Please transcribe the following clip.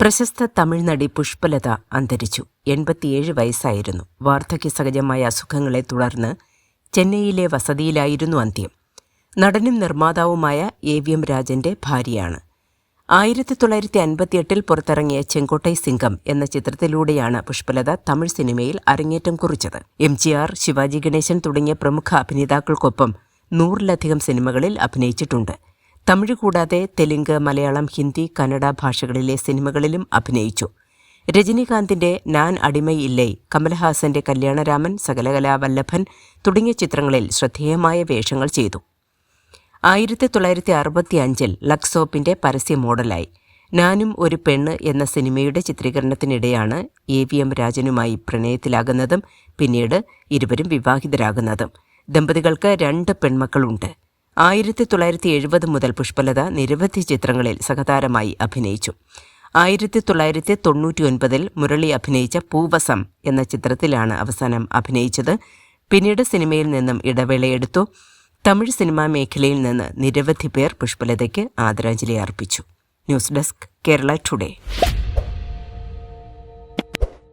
പ്രശസ്ത തമിഴ് നടി പുഷ്പലത അന്തരിച്ചു. എൺപത്തിയേഴ് വയസ്സായിരുന്നു. വാർദ്ധക്യ സഹജമായ അസുഖങ്ങളെ തുടർന്ന് ചെന്നൈയിലെ വസതിയിലായിരുന്നു അന്ത്യം. നടനും നിർമ്മാതാവുമായ എ വി എം രാജന്റെ ഭാര്യയാണ്. ആയിരത്തി തൊള്ളായിരത്തി അൻപത്തിയെട്ടിൽ പുറത്തിറങ്ങിയ ചെങ്കോട്ടൈ സിംഗം എന്ന ചിത്രത്തിലൂടെയാണ് പുഷ്പലത തമിഴ് സിനിമയിൽ അരങ്ങേറ്റം കുറിച്ചത്. M G R Shivaji Ganesan തുടങ്ങിയ പ്രമുഖ അഭിനേതാക്കൾക്കൊപ്പം നൂറിലധികം സിനിമകളിൽ അഭിനയിച്ചിട്ടുണ്ട്. തമിഴ് കൂടാതെ തെലുങ്ക് മലയാളം ഹിന്ദി കന്നഡ ഭാഷകളിലെ സിനിമകളിലും അഭിനയിച്ചു. രജനീകാന്തിന്റെ നാൻ അടിമയില്ലേ കമൽഹാസന്റെ കല്യാണരാമൻ സകലകലാവല്ലഭൻ തുടങ്ങിയ ചിത്രങ്ങളിൽ ശ്രദ്ധേയമായ വേഷങ്ങൾ ചെയ്തു. ആയിരത്തി തൊള്ളായിരത്തി അറുപത്തി അഞ്ചിൽ ലക്സോപ്പിന്റെ പരസ്യ മോഡലായി. നാനും ഒരു പെണ്ണ് എന്ന സിനിമയുടെ ചിത്രീകരണത്തിനിടെയാണ് എ വി എം രാജനുമായി പ്രണയത്തിലാകുന്നതും പിന്നീട് ഇരുവരും വിവാഹിതരാകുന്നതും. ദമ്പതികൾക്ക് രണ്ട് പെൺമക്കളുണ്ട്. ആയിരത്തി തൊള്ളായിരത്തി എഴുപത് മുതൽ പുഷ്പലത നിരവധി ചിത്രങ്ങളിൽ സഹതാരമായി അഭിനയിച്ചു. ആയിരത്തി തൊള്ളായിരത്തി തൊണ്ണൂറ്റി ഒൻപതിൽ മുരളി അഭിനയിച്ച പൂവസം എന്ന ചിത്രത്തിലാണ് അവസാനം അഭിനയിച്ചത്. പിന്നീട് സിനിമയിൽ നിന്നും ഇടവേളയെടുത്തു. തമിഴ് സിനിമാ മേഖലയിൽ നിന്ന് നിരവധി പേർ പുഷ്പലതയ്ക്ക് ആദരാഞ്ജലി അർപ്പിച്ചു. News desk Kerala today.